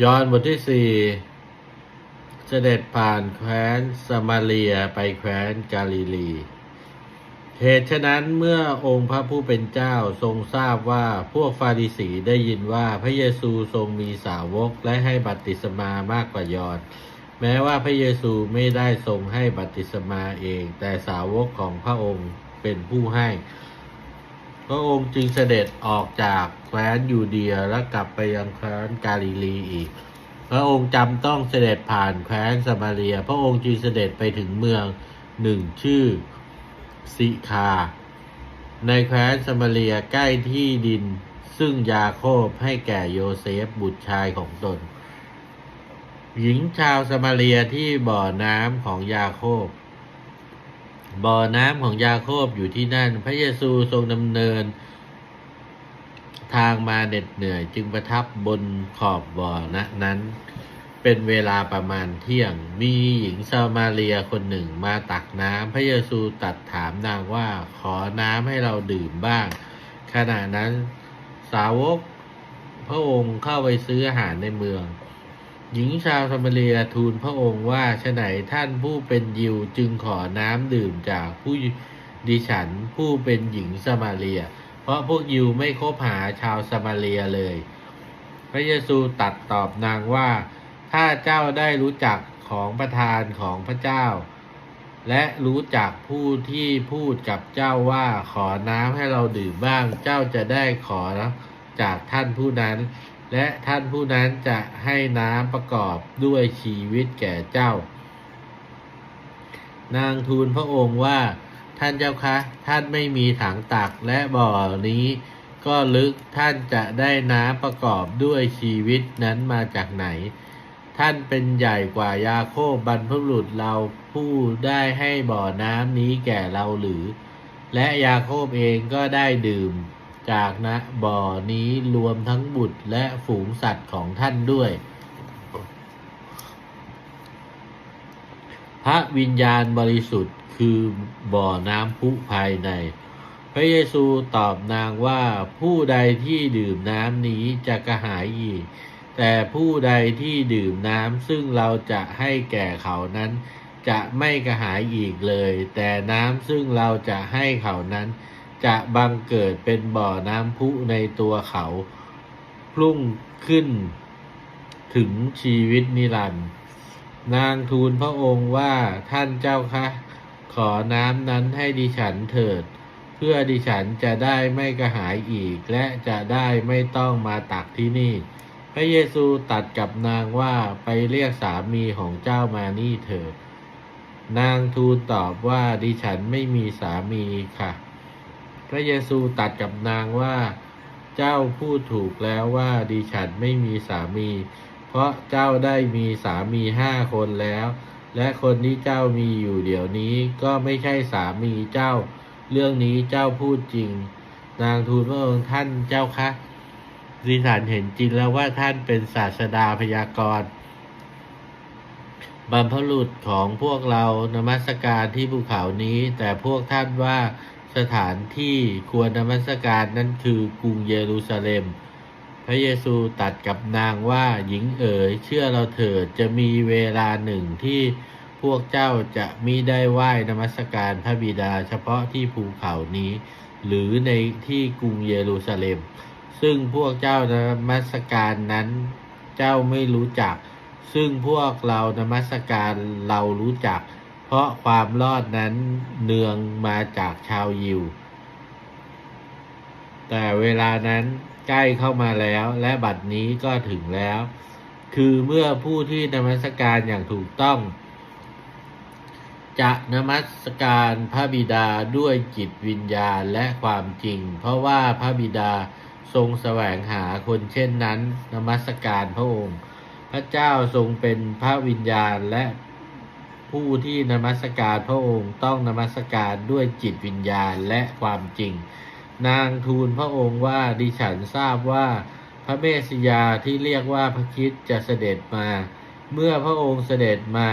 ยอนบทที่สี่เสด็จผ่านแคว้นสมาเรียไปแคว้นกาลิลี เหตุฉะนั้นเมื่อองค์พระผู้เป็นเจ้าทรงทราบว่าพวกฟาริสีได้ยินว่าพระเยซูทรงมีสาวกและให้บัติศมามากกว่ายอนแม้ว่าพระเยซูไม่ได้ทรงให้บัติศมาเอง แต่สาวกของพระองค์เป็นผู้ให้ พระองค์จึงเสด็จออกจากแคว้นยูเดียและกลับไปยังแคว้นกาลิลีอีก พระองค์จำต้องเสด็จผ่านแคว้นสมาเรีย พระองค์จึงเสด็จไปถึงเมืองหนึ่งชื่อสิคา ในแคว้นสมาเรียใกล้ที่ดินซึ่งยาโคบให้แก่โยเซฟบุตรชายของตน หญิงชาวสมาเรียที่บ่อน้ำของยาโคบ บ่อน้ำของยาโคบอยู่ที่นั่น พระเยซูทรงดำเนิน ทางมาเหน็ดเหนื่อยจึงประทับบนขอบบ่อนะนั้น เป็นเวลาประมาณเที่ยง มีหญิงซามาเรียคนหนึ่งมาตักน้ำพระเยซูตรัดถามนางว่าขอน้ำให้เราดื่มบ้าง ขณะนั้นสาวกพระองค์เข้าไปซื้ออาหารในเมือง หญิงชาวสมาเรียทูลพระองค์ว่าฉไหนท่านผู้เป็นยิวจึงขอน้ำดื่มจากผู้ดิฉันผู้เป็นหญิงสมาเรีย เพราะพวกยิวไม่คบหาชาวสมาเรียเลย พระเยซูตัดตอบนางว่า ถ้าเจ้าได้รู้จักของประทานของพระเจ้า และรู้จักผู้ที่พูดกับเจ้าว่าขอน้ำให้เราดื่มบ้าง เจ้าจะได้ขอจากท่านผู้นั้น และท่านผู้นั้นจะให้น้ำประกอบด้วยชีวิตแก่เจ้า นางทูลพระองค์ว่าท่านเจ้าคะ ท่านไม่มีถังตักและบ่อนี้ก็ลึกท่านจะได้น้ำประกอบด้วยชีวิตนั้นมาจากไหน ท่านเป็นใหญ่กว่ายาโคบบรรพบุรุษเราผู้ได้ให้บ่อน้ำนี้แก่เราหรือ และยาโคบเองก็ได้ดื่ม จากนะบ่อนี้รวมทั้งบุตรและฝูงสัตว์ของท่านด้วย พระวิญญาณบริสุทธิ์คือบ่อน้ำพุภายใน พระเยซูตอบนางว่าผู้ใดที่ดื่มน้ำนี้จะกระหายอีก แต่ผู้ใดที่ดื่มน้ำซึ่งเราจะให้แก่เขานั้น จะไม่กระหายอีกเลย แต่น้ำซึ่งเราจะให้เขานั้น จะบังเกิดเป็นบ่อน้ำพุในตัวเขาพุ่งขึ้นถึงชีวิตนิรันดร์นางทูลพระองค์ว่าท่านเจ้าคะขอน้ำนั้นให้ดิฉันเถิด เพื่อดิฉันจะได้ไม่กระหายอีก และจะได้ไม่ต้องมาตักที่นี่ พระเยซูตัดกับนางว่าไปเรียกสามีของเจ้ามานี่เถิด นางทูลตอบว่าดิฉันไม่มีสามีค่ะ ระเยซูตัดกับนางว่า เจ้าพูดถูกแล้วว่าดิฉันไม่มีสามี เพราะเจ้าได้มีสามีห้าคนแล้ว และคนที่เจ้ามีอยู่เดี๋ยวนี้ก็ไม่ใช่สามีเจ้า เรื่องนี้เจ้าพูดจริง นางทูลพระองค์ท่านเจ้าคะดิฉันเห็นจริงแล้วว่าท่านเป็นศาสดาพยากรณ์บรรพบุรุษของพวกเรานมัสการที่ภูเขานี้ แต่พวกท่านว่า สถานที่ควรนมัสการนั้นคือกรุงเยรูซาเล็ม พระเยซูตัดกับนางว่าหญิงเอ๋ยเชื่อเราเถิดจะมีเวลาหนึ่งที่พวกเจ้าจะมิได้ไหว้นมัสการพระบิดาเฉพาะที่ภูเขานี้ หรือในที่กรุงเยรูซาเล็ม ซึ่งพวกเจ้านมัสการนั้นเจ้าไม่รู้จัก ซึ่งพวกเรานมัสการเรารู้จัก เพราะความรอดนั้นเนืองมาจากชาวยิว แต่เวลานั้นใกล้เข้ามาแล้วและบัดนี้ก็ถึงแล้ว คือเมื่อผู้ที่นมัสการอย่างถูกต้อง จะนมัสการพระบิดาด้วยจิตวิญญาณและความจริง เพราะว่าพระบิดาทรงแสวงหาคนเช่นนั้น นมัสการพระองค์ พระเจ้าทรงเป็นพระวิญญาณและ ผู้ที่นมัสการพระองค์ต้องนมัสการด้วยจิตวิญญาณและความจริง นางทูลพระองค์ว่าดิฉันทราบว่าพระเมสยาที่เรียกว่าพระคิดจะเสด็จมา เมื่อพระองค์เสด็จมา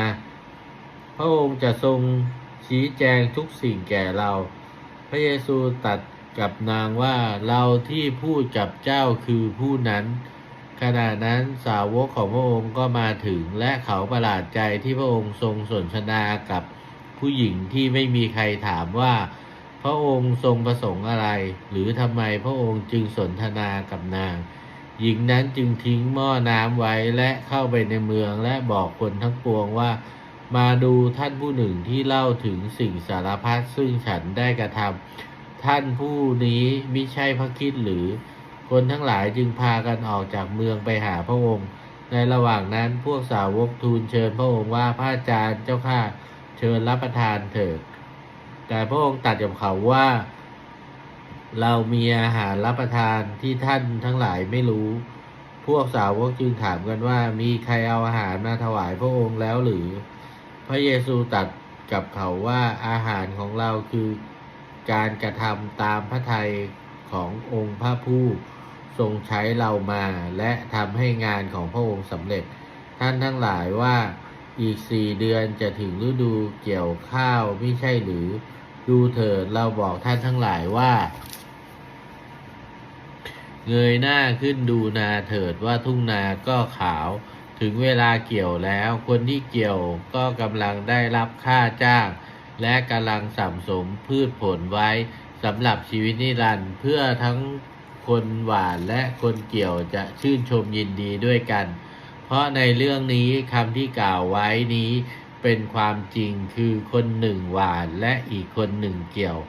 พระองค์จะทรงชี้แจงทุกสิ่งแก่เรา พระเยซูตัดกับนางว่าเราที่พูดกับเจ้าคือผู้นั้น ขณะนั้นสาวกของพระองค์ก็มาถึงและเขาประหลาดใจที่พระองค์ทรงสนทนากับผู้หญิงที่ไม่มีใครถามว่า พระองค์ทรงประสงค์อะไร หรือทำไมพระองค์จึงสนทนากับนาง หญิงนั้นจึงทิ้งหม้อน้ำไว้และเข้าไปในเมืองและบอกคนทั้งปวงว่า มาดูท่านผู้หนึ่งที่เล่าถึงสิ่งสารพัดซึ่งฉันได้กระทำท่านผู้นี้ไมิใช่พระคิดหรือ คนทั้งหลายจึงพากันออกจากเมืองไปหาพระองค์ ในระหว่างนั้นพวกสาวกทูลเชิญพระองค์ว่าพระอาจารย์เจ้าข้าเชิญรับประทานเถิด แต่พระองค์ตัดกับเขาว่า เรามีอาหารรับประทานที่ท่านทั้งหลายไม่รู้ พวกสาวกจึงถามกันว่ามีใครเอาอาหารมาถวายพระองค์แล้วหรือ พระเยซูตรัสกับเขาว่าอาหารของเราคือการกระทำตามพระทัยขององค์พระผู้ ทรงใช้เรามา และทำให้งานของพระองค์สำเร็จ ท่านทั้งหลายว่าอีกสี่เดือนจะถึงฤดูเกี่ยวข้าวไม่ใช่หรือดูเถิดเราบอกท่านทั้งหลายว่า เงยหน้าขึ้นดูนาเถิดว่าทุ่งนาก็ขาว ถึงเวลาเกี่ยวแล้ว คนที่เกี่ยวก็กำลังได้รับค่าจ้าง และกำลังสัมสมพืชผลไว้สำหรับชีวิตนิรันดร์เพื่อทั้ง คนหวานและคนเกี่ยวจะชื่นชมยินดีด้วยกัน เพราะในเรื่องนี้คำที่กล่าวไว้นี้เป็นความจริงคือคนหนึ่งหวานและอีกคนหนึ่งเกี่ยว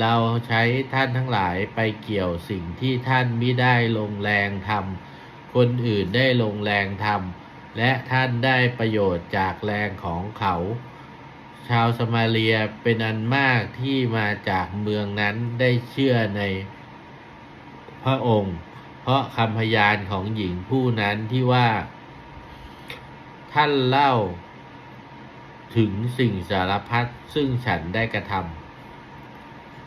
เราใช้ท่านทั้งหลายไปเกี่ยวสิ่งที่ท่านไม่ได้ลงแรงทำคนอื่นได้ลงแรงทำและท่านได้ประโยชน์จากแรงของเขา ชาวสมาเรียเป็นอันมากที่มาจากเมืองนั้นได้เชื่อใน พระองค์ เพราะคำพยานของหญิงผู้นั้นที่ว่า ท่านเล่าถึงสิ่งสารพัดซึ่งฉันได้กระท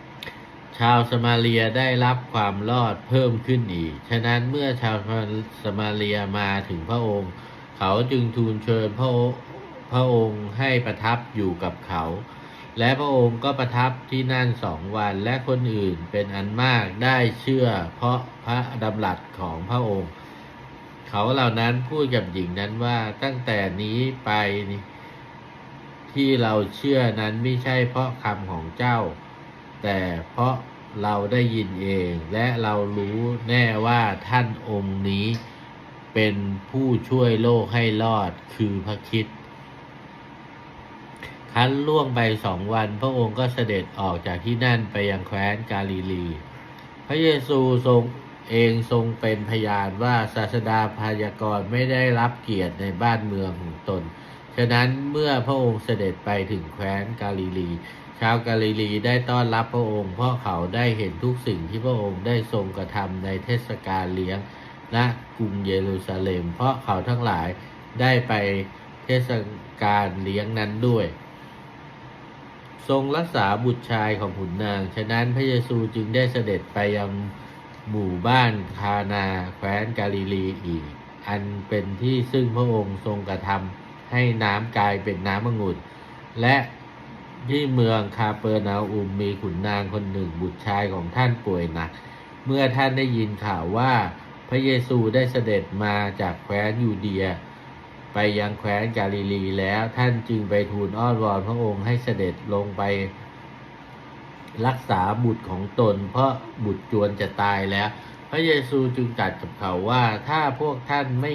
ำชาวสมาเรียได้รับความรอดเพิ่มขึ้นอีก ฉะนั้นเมื่อชาวสมาเรียมาถึงพระองค์ เขาจึงทูลเชิญพระพระองค์ให้ประทับอยู่กับเขา และพระองค์ก็ประทับที่นั่นสองวันและคนอื่นเป็นอันมากได้เชื่อ เพราะพระดำรัสของพระองค์ เขาเหล่านั้นพูดกับหญิงนั้นว่าตั้งแต่นี้ไปที่เราเชื่อนั้นไม่ใช่เพราะคำของเจ้า แต่เพราะเราได้ยินเองและเรารู้แน่ว่าท่านองค์นี้เป็นผู้ช่วยโลกให้รอดคือพระคิด คันล่วงไปสองวัน พระองค์ก็เสด็จออกจากที่นั่นไปยังแคว้นกาลิลี พระเยซูทรงเองทรงเป็นพยานว่าศาสดาพยากรณ์ไม่ได้รับเกียรติในบ้านเมืองของตน ฉะนั้นเมื่อพระองค์เสด็จไปถึงแคว้นกาลิลี ชาวกาลิลีได้ต้อนรับพระองค์ เพราะเขาได้เห็นทุกสิ่งที่พระองค์ได้ทรงกระทำในเทศกาลเลี้ยงณกรุงเยรูซาเล็ม เพราะเขาทั้งหลายได้ไปเทศกาลเลี้ยงนั้นด้วย ทรงรักษาบุตรชายของขุนนาง ฉะนั้นพระเยซูจึงได้เสด็จไปยังหมู่บ้านคานาแคว้นกาลิลีอีก อันเป็นที่ซึ่งพระองค์ทรงกระทำให้น้ำกลายเป็นน้ำองุ่น และที่เมืองคาเปอร์นาอุมมีขุนนางคนหนึ่งบุตรชายของท่านป่วยหนัก เมื่อท่านได้ยินข่าวว่าพระเยซูได้เสด็จมาจากแคว้นยูเดีย ไปยังแคว้นกาลิลีแล้วท่านจึงไปทูลอ้อนวอนพระองค์ให้เสด็จลงไป รักษาบุตรของตน เพราะบุตรจวนจะตายแล้ว พระเยซูจึงตรัสกับเขาว่าถ้าพวกท่านไม่